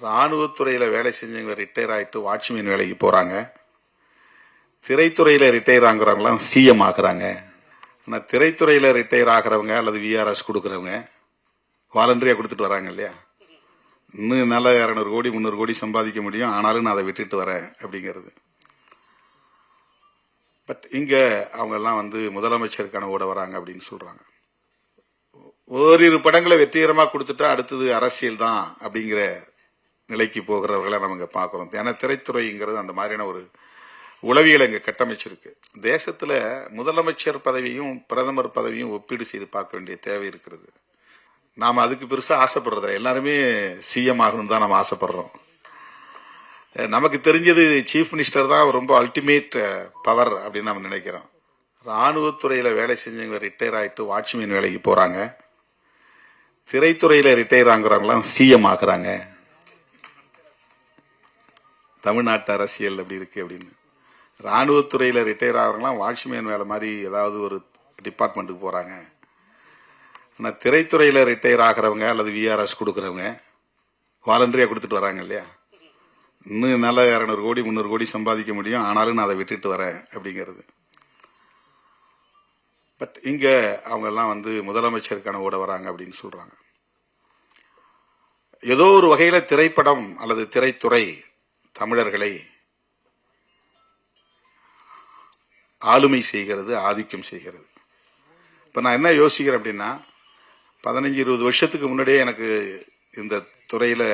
இராணுவத்துறையில் வேலை செஞ்சவங்க ரிட்டையர் ஆகிட்டு வாட்ச்மேன் வேலைக்கு போகிறாங்க திரைத்துறையில் ரிட்டையர் ஆகுறவங்களாம் சிஎம் ஆகுறாங்க. ஆனால் திரைத்துறையில் ரிட்டையர் ஆகிறவங்க அல்லது விஆர்எஸ் கொடுக்குறவங்க வாலண்டரியாக கொடுத்துட்டு வராங்க இல்லையா? இன்னும் நல்லா இரநூறு கோடி முந்நூறு கோடி சம்பாதிக்க முடியும். ஆனாலும் நான் அதை விட்டுட்டு வரேன் அப்படிங்கிறது. பட் இங்கே அவங்கெல்லாம் வந்து முதலமைச்சர் கனவோட வராங்க அப்படின்னு சொல்கிறாங்க ஓரிரு படங்களை வெற்றிகரமாக கொடுத்துட்டா அடுத்தது அரசியல் தான் அப்படிங்கிற நிலைக்கு போகிறவர்களை நம்ம இங்கே பார்க்குறோம். ஏன்னா திரைத்துறைங்கிறது அந்த மாதிரியான ஒரு உளவியலை இங்கே கட்டமைச்சிருக்கு. தேசத்தில் முதலமைச்சர் பதவியும் பிரதமர் பதவியும் ஒப்பீடு செய்து பார்க்க வேண்டிய தேவை இருக்கிறது. நாம் அதுக்கு பெருசாக ஆசைப்படுறதில்ல. எல்லாருமே சிஎம் ஆகணும்னு தான் நம்ம ஆசைப்படுறோம். நமக்கு தெரிஞ்சது சீஃப் மினிஸ்டர் தான் ரொம்ப அல்டிமேட் பவர் அப்படின்னு நம்ம நினைக்கிறோம். இராணுவத்துறையில் வேலை செஞ்சவங்க ரிட்டையர் ஆகிட்டு வாட்ச்மேன் வேலைக்கு போகிறாங்க திரைத்துறையில் ரிட்டையர் ஆகுறவங்களாம் சிஎம் ஆகுறாங்க. தமிழ்நாட்டு அரசியல் அப்படி இருக்குது அப்படின்னு. இராணுவத்துறையில் ரிட்டையர் ஆகிறவங்களாம் வாட்ச்மேன் வேலை மாதிரி ஏதாவது ஒரு டிபார்ட்மெண்ட்டுக்கு போகிறாங்க ஆனால் திரைத்துறையில் ரிட்டையர் ஆகிறவங்க அல்லது விஆர்எஸ் கொடுக்குறவங்க வாலண்டரியாக கொடுத்துட்டு வராங்க இல்லையா? இன்னும் நல்லா இரநூறு கோடி முந்நூறு கோடி சம்பாதிக்க முடியும். ஆனாலும் நான் அதை விட்டுட்டு வரேன் அப்படிங்கிறது. பட் இங்கே அவங்கெல்லாம் வந்து முதலமைச்சர் கனவோட வராங்க அப்படின்னு சொல்கிறாங்க ஏதோ ஒரு வகையில் திரைப்படம் அல்லது திரைத்துறை தமிழர்களை ஆளுமை செய்கிறது ஆதிக்கம் செய்கிறது. இப்போ நான் என்ன யோசிக்கிறேன் அப்படின்னா பதினஞ்சு இருபது வருஷத்துக்கு முன்னாடியே எனக்கு இந்த துறையில்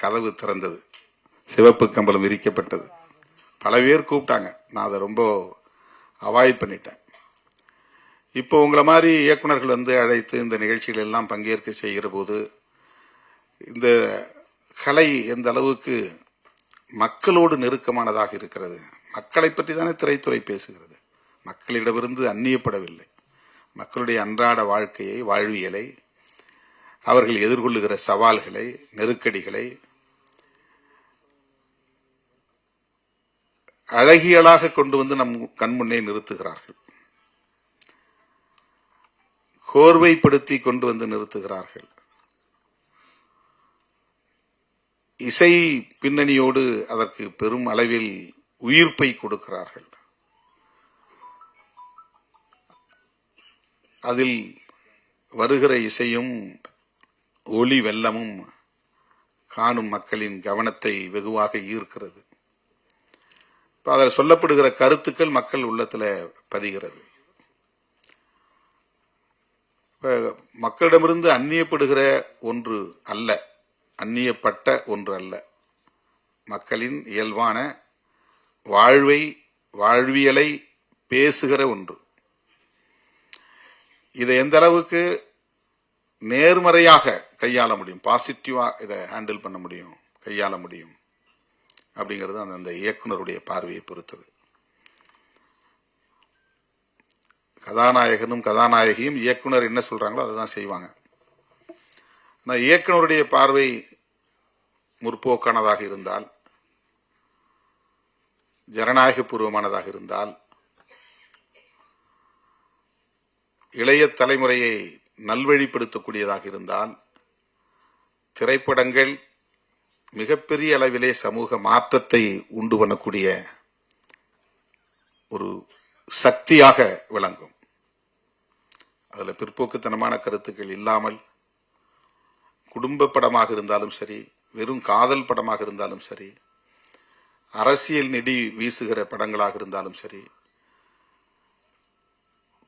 கதவு திறந்தது. சிவப்பு கம்பளம் விரிக்கப்பட்டது. பல பேர் கூப்பிட்டாங்க. நான் அதை ரொம்ப அவாய்ட் பண்ணிட்டேன். இப்போ உங்களை மாதிரி இயக்குனர்கள் வந்து அழைத்து இந்த நிகழ்ச்சிகள் எல்லாம் பங்கேற்க செய்கிற போது இந்த கலை எந்த அளவுக்கு மக்களோடு நெருக்கமானதாக இருக்கிறது. மக்களை பற்றி தானே திரைத்துறை பேசுகிறது. மக்களிடமிருந்து அந்நியப்படவில்லை. மக்களுடைய அன்றாட வாழ்க்கையை வாழ்வியலை அவர்கள் எதிர்கொள்ளுகிற சவால்களை நெருக்கடிகளை அழகியலாக கொண்டு வந்து நம் கண்முன்னே நிறுத்துகிறார்கள். கோர்வைப்படுத்தி கொண்டு வந்து நிறுத்துகிறார்கள். இசை பின்னணியோடு அதற்கு பெரும் அளவில் உயிர்ப்பை கொடுக்கிறார்கள். அதில் வருகிற இசையும் ஒளி வெள்ளமும் காணும் மக்களின் கவனத்தை வெகுவாக ஈர்க்கிறது. இப்போ அதில் சொல்லப்படுகிற கருத்துக்கள் மக்கள் உள்ளத்தில் பதிகிறது. இப்போ மக்களிடமிருந்து அந்நியப்படுகிற ஒன்று அல்ல. அந்நியப்பட்ட ஒன்று அல்ல மக்களின் இயல்பான வாழ்வை வாழ்வியலை பேசுகிற ஒன்று. இதை எந்த அளவுக்கு நேர்மறையாக கையாள முடியும்? பாசிட்டிவாக இதை ஹேண்டில் பண்ண முடியும்? கையாள முடியும்? அப்படிங்கிறது அந்த அந்த இயக்குனருடைய பார்வையை பொறுத்தது. கதாநாயகனும் கதாநாயகியும் இயக்குனர் என்ன சொல்கிறாங்களோ அதை தான் செய்வாங்க. நான் இயக்குனருடைய பார்வை முற்போக்கானதாக இருந்தால் ஜனநாயக பூர்வமானதாக இருந்தால் இளைய தலைமுறையை நல்வழிப்படுத்தக்கூடியதாக இருந்தால் திரைப்படங்கள் மிகப்பெரிய அளவிலே சமூக மாற்றத்தை உண்டு பண்ணக்கூடிய ஒரு சக்தியாக விளங்கும். அதில் பிற்போக்குத்தனமான கருத்துக்கள் இல்லாமல் குடும்ப படமாக இருந்தாலும் சரி வெறும் காதல் படமாக இருந்தாலும் சரி அரசியல் நெடி வீசுகிற படங்களாக இருந்தாலும் சரி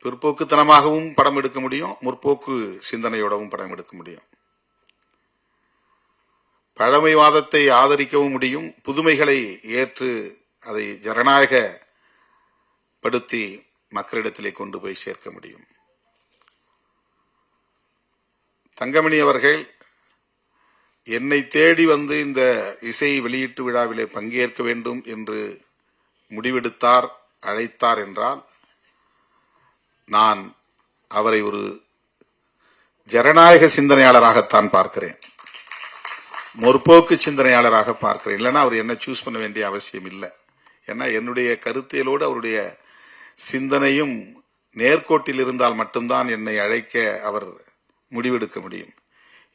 பிற்போக்குத்தனமாகவும் படம் எடுக்க முடியும் முற்போக்கு சிந்தனையோடவும் படம் எடுக்க முடியும். பழமைவாதத்தை ஆதரிக்கவும் முடியும் புதுமைகளை ஏற்று அதை ஜனநாயக படுத்தி மக்களிடத்திலே கொண்டு போய் சேர்க்க முடியும். தங்கமணி அவர்கள் என்னை தேடி வந்து இந்த இசை வெளியீட்டு விழாவிலே பங்கேற்க வேண்டும் என்று முடிவெடுத்தார் அழைத்தார் என்றால் நான் அவரை ஒரு ஜனநாயக சிந்தனையாளராகத்தான் பார்க்கிறேன். முற்போக்கு சிந்தனையாளராக பார்க்கிறேன். இல்லைன்னா அவர் என்ன சூஸ் பண்ண வேண்டிய அவசியம் இல்லை. ஏன்னா என்னுடைய கருத்தியலோடு அவருடைய சிந்தனையும் நேர்கோட்டில் இருந்தால் மட்டும்தான் என்னை அழைக்க அவர் முடிவெடுக்க முடியும்.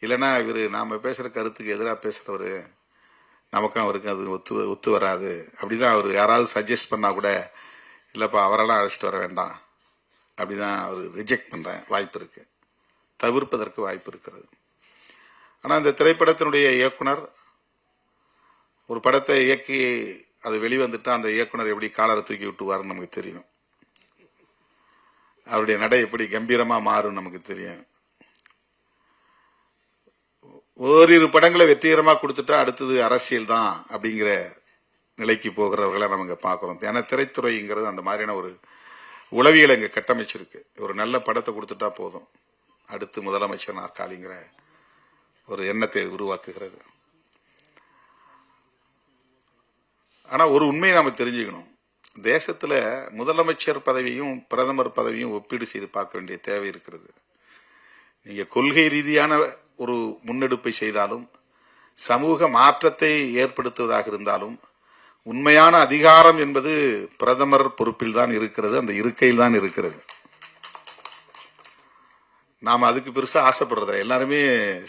இல்லைன்னா இவர் நாம் பேசுகிற கருத்துக்கு எதிராக பேசுகிறவர் நமக்கும் அவருக்கும் அது ஒத்து ஒத்து வராது. அப்படி தான் அவர் யாராவது சஜஸ்ட் பண்ணால் கூட இல்லைப்பா அவரெல்லாம் அழைச்சிட்டு வர வேண்டாம். அப்படி தான் அவர் ரிஜெக்ட் பண்ணுறேன் வாய்ப்பு இருக்குது தவிர்ப்பதற்கு வாய்ப்பு இருக்கிறது. ஆனால் இந்த திரைப்படத்தினுடைய இயக்குனர் ஒரு படத்தை இயக்கி அது வெளிவந்துட்டா அந்த இயக்குனர் எப்படி காலரை தூக்கி விட்டுவாருன்னு நமக்கு தெரியும். அவருடைய நடை எப்படி கம்பீரமாக மாறும் நமக்கு தெரியும். ஓரிரு படங்களை வெற்றிகரமாக கொடுத்துட்டா அடுத்தது அரசியல் தான் அப்படிங்கிற நிலைக்கு போகிறவர்களை நம்ம இங்கே பார்க்குறோம். ஏன்னா திரைத்துறைங்கிறது அந்த மாதிரியான ஒரு உளவியலை இங்கே கட்டமைச்சிருக்கு. ஒரு நல்ல படத்தை கொடுத்துட்டா போதும். அடுத்து முதலமைச்சர் நாற்காலிங்கிற ஒரு எண்ணத்தை உருவாக்குகிறது. ஆனால் ஒரு உண்மையை நாம் தெரிஞ்சுக்கணும். தேசத்தில் முதலமைச்சர் பதவியும் பிரதமர் பதவியும் ஒப்பீடு செய்து பார்க்க வேண்டிய தேவை இருக்கிறது. நீங்கள் கொள்கை ரீதியான ஒரு முன்னெடுப்பை செய்தாலும் சமூக மாற்றத்தை ஏற்படுத்துவதாக இருந்தாலும் உண்மையான அதிகாரம் என்பது பிரதமர் பொறுப்பில் தான் இருக்கிறது அந்த இருக்கையில் தான் இருக்கிறது. நாம் அதுக்கு பெருசாக ஆசைப்படுறது எல்லாருமே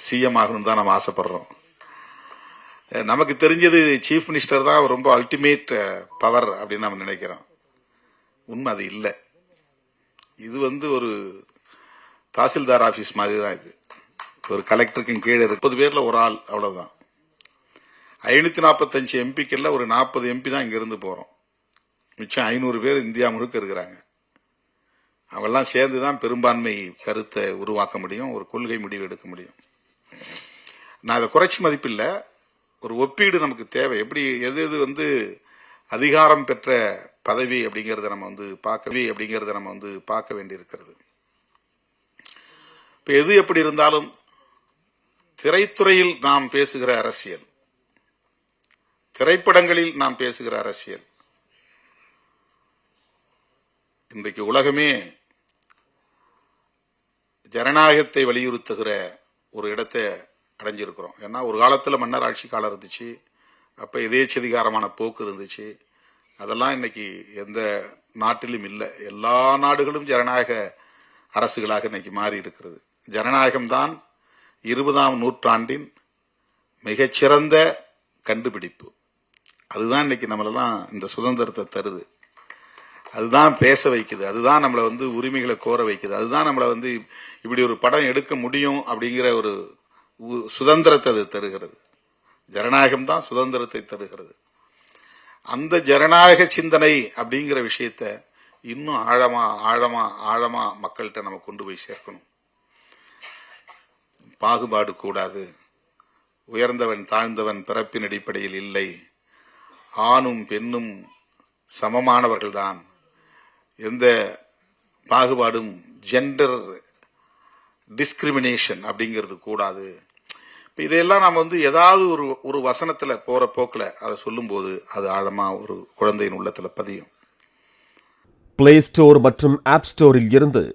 சிஎம் ஆகணும் தான் நம்ம ஆசைப்படுறோம். நமக்கு தெரிஞ்சது சீஃப் மினிஸ்டர் தான் ரொம்ப அல்டிமேட் பவர் அப்படின்னு நம்ம நினைக்கிறோம். உண்மை அது இல்லை. இது வந்து ஒரு தாசில்தார் ஆஃபீஸ் மாதிரி தான் இது. ஒரு கலெக்டருக்கும் கீழே முப்பது பேரில் ஒரு ஆள் அவ்வளோதான் ஐநூற்றி நாற்பத்தஞ்சு எம்பிக்கள்ல ஒரு நாற்பது எம்பி தான் இங்கேருந்து போகிறோம் மிச்சம் ஐநூறு பேர் இந்தியா முழுக்க இருக்கிறாங்க. அவெல்லாம் சேர்ந்து தான் பெரும்பான்மை கருத்தை உருவாக்க முடியும் ஒரு கொள்கை முடிவு எடுக்க முடியும். நான் அதை குறைச்சி மதிப்பில்லை. ஒரு ஒப்பீடு நமக்கு தேவை. எப்படி எது எது வந்து அதிகாரம் பெற்ற பதவி அப்படிங்கிறத நம்ம வந்து பார்க்கவே அப்படிங்கிறத நம்ம வந்து பார்க்க வேண்டியிருக்கிறது. இப்போ எது எப்படி இருந்தாலும் திரைத்துறையில் நாம் பேசுகிற அரசியல். திரைப்படங்களில் நாம் பேசுகிற அரசியல். இன்றைக்கு உலகமே ஜனநாயகத்தை வலியுறுத்துகிற ஒரு இடத்தை அடைஞ்சிருக்கிறோம். ஏன்னா ஒரு காலத்தில் மன்னர் ஆட்சி காலம் இருந்துச்சு அப்போ எதேச்சதிகாரமான போக்கு இருந்துச்சு. அதெல்லாம் இன்னைக்கு எந்த நாட்டிலும் இல்லை. எல்லா நாடுகளும் ஜனநாயக அரசுகளாக இன்னைக்கு மாறி இருக்கிறது ஜனநாயகம்தான் இருபதாம் நூற்றாண்டின் மிகச்சிறந்த கண்டுபிடிப்பு. அதுதான் இன்னைக்கு நம்மளெல்லாம் இந்த சுதந்திரத்தை தருது. அதுதான் பேச வைக்குது. அதுதான் நம்மளை வந்து உரிமைகளை கோர வைக்குது. அதுதான் நம்மளை வந்து இப்படி ஒரு படம் எடுக்க முடியும் அப்படிங்கிற ஒரு உ- சுதந்திரத்தை அது தருகிறது. ஜனநாயகம் தான் சுதந்திரத்தை தருகிறது. அந்த ஜனநாயக சிந்தனை அப்படிங்கிற விஷயத்த இன்னும் ஆழமாக ஆழமாக ஆழமாக மக்கள்கிட்ட நம்ம கொண்டு போய் சேர்க்கணும். பாகுபாடு கூடாது. உயர்ந்தவன் தாழ்ந்தவன் பிறப்பின் அடிப்படையில் இல்லை. ஆணும் பெண்ணும் சமமானவர்கள்தான். எந்த பாகுபாடும் ஜெண்டர் டிஸ்கிரிமினேஷன் அப்படிங்கிறது கூடாது. இப்போ இதையெல்லாம் நம்ம வந்து ஏதாவது ஒரு ஒரு வசனத்தில் போகிற போக்கில் அதை சொல்லும்போது அது ஆழமாக ஒரு குழந்தையின் உள்ளத்தில் பதியும். பிளே ஸ்டோர் மற்றும் ஆப் ஸ்டோரில் இருந்து